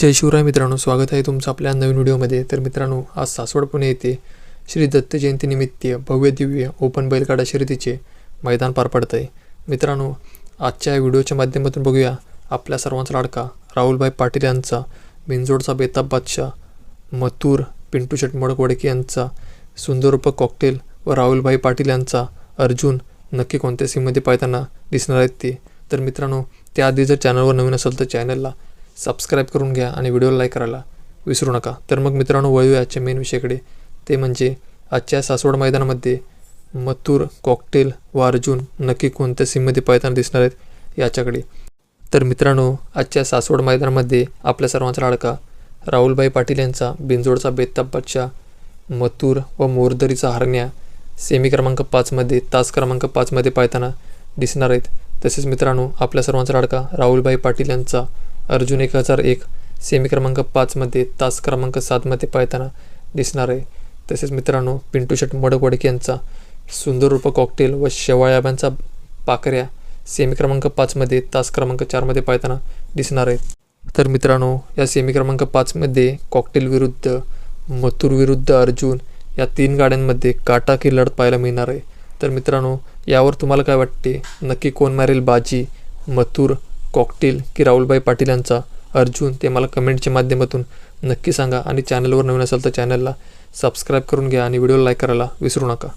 जय शिवराय मित्रांनो स्वागत आहे तुमचं आपल्या नवीन व्हिडिओमध्ये. तर मित्रांनो आज सासवड पुणे येथे श्री दत्त जयंतीनिमित्त भव्य दिव्य ओपन बैलगाडा शर्यतीचे मैदान पार पडत आहे मित्रांनो आजच्या व्हिडिओच्या माध्यमातून बघूया आपल्या सर्वांचा लाडका राहुलभाई पाटील यांचा बिंजोडचा बेताब बादशाह मथुर पिंटू शेट मोडकवडके यांचा सुंदरूप कॉकटेल व राहुलभाई पाटील यांचा अर्जुन नक्की कोणत्या सीममध्ये पाहताना दिसणार आहेत ते. तर मित्रांनो त्याआधी जर चॅनलवर नवीन असेल तर चॅनलला सबस्क्राईब करून घ्या आणि व्हिडिओला लाईक करायला विसरू नका. तर मग मित्रांनो वळूया आजच्या मेन विषयाकडे. ते म्हणजे आजच्या सासवड मैदानामध्ये मथुर कॉकटेल व अर्जुन नक्की कोणत्या सीममध्ये पाहताना दिसणार आहेत याच्याकडे. तर मित्रांनो आजच्या सासवड मैदानामध्ये आपल्या सर्वांचा लाडका राहुलभाई पाटील यांचा बिंजोडचा बेताब बादशाह मथुर व मोरदरीचा हरण्या सेमी क्रमांक पाचमध्ये तास क्रमांक पाचमध्ये पाहताना दिसणार आहेत. तसेच मित्रांनो आपल्या सर्वांचा लाडका राहुलभाई पाटील यांचा अर्जुन एक हजार एक सेमी क्रमांक पाचमध्ये तास क्रमांक सातमध्ये पाहताना दिसणार आहे. तसेच मित्रांनो पिंटू शेट मडकवडके यांचा सुंदर रूप कॉकटेल व शेवाळ्याबांचा पाकऱ्या सेमी क्रमांक पाचमध्ये तास क्रमांक चारमध्ये पाहताना दिसणार आहेत तर मित्रांनो या सेमी क्रमांक पाचमध्ये कॉकटेल विरुद्ध मथुर विरुद्ध अर्जुन या तीन गाड्यांमध्ये काटाकी लढत पाहायला मिळणार आहे. तर मित्रांनो यावर तुम्हाला काय वाटते? नक्की कोण मारेल बाजी? मथुर कॉकटेल की राहुलभाई पाटील यांचा अर्जुन ते मला कमेंटच्या माध्यमातून नक्की सांगा. आणि चॅनलवर नवीन असेल तर चॅनलला सबस्क्राईब करून घ्या आणि व्हिडिओला लाईक करायला विसरू नका.